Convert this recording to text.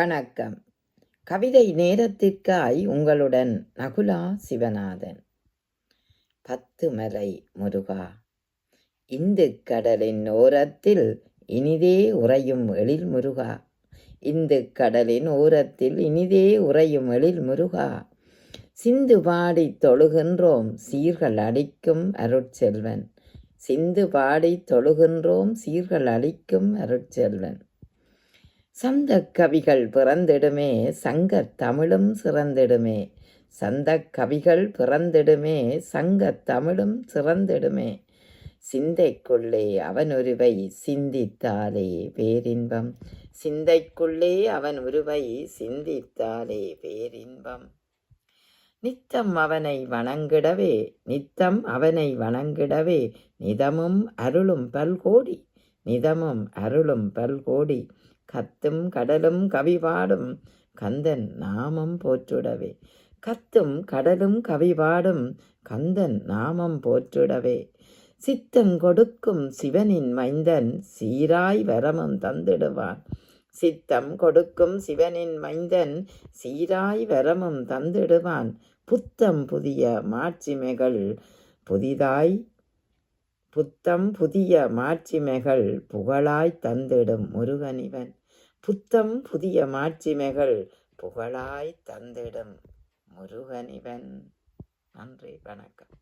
வணக்கம். கவிதை நேரத்திற்காய் உங்களுடன் நகுலா சிவநாதன். பத்து மலை முருகா இந்து கடலின் ஓரத்தில் இனிதே உறையும் எழில் முருகா. இந்து கடலின் ஓரத்தில் இனிதே உறையும் எழில் முருகா. சிந்து பாடி தொழுகின்றோம் சீர்கள் அடிக்கும் அருட்செல்வன். சிந்து பாடி தொழுகின்றோம் சீர்கள் அளிக்கும் அருட்செல்வன். சந்த கவிகள் பிறந்திடுமே சங்கத் தமிழும் சிறந்திடுமே. சந்த கவிகள் பிறந்திடுமே சங்கத் தமிழும் சிறந்திடுமே. சிந்தைக்குள்ளே அவன் உருவை சிந்தித்தாலே பேரின்பம். சிந்தைக்குள்ளே அவன் உருவை சிந்தித்தாலே பேரின்பம். நித்தம் அவனை வணங்கிடவே நித்தம் அவனை வணங்கிடவே நிதமும் அருளும் பல்கோடி நிதமும் அருளும் பல்கோடி கத்தும் கடலும் கவி பாடும் கந்தன் நாமம் போற்றுடவே. கத்தும் கடலும் கவி பாடும் கந்தன் நாமம் போற்றுடவே. சித்தம் கொடுக்கும் சிவனின் மைந்தன் சீராய் வரமும் தந்திடுவான். சித்தம் கொடுக்கும் சிவனின் மைந்தன் சீராய் வரமும் தந்திடுவான். புத்தம் புதிய மாட்சிமைகள் புதிதாய் புத்தம் புதிய மாட்சிமைகள் புகழாய் தந்திடும் முருகனிவன். புத்தம் புதிய மாட்சிமைகள் புகழாய் தந்திடும் முருகனிவன். நன்றி வணக்கம்.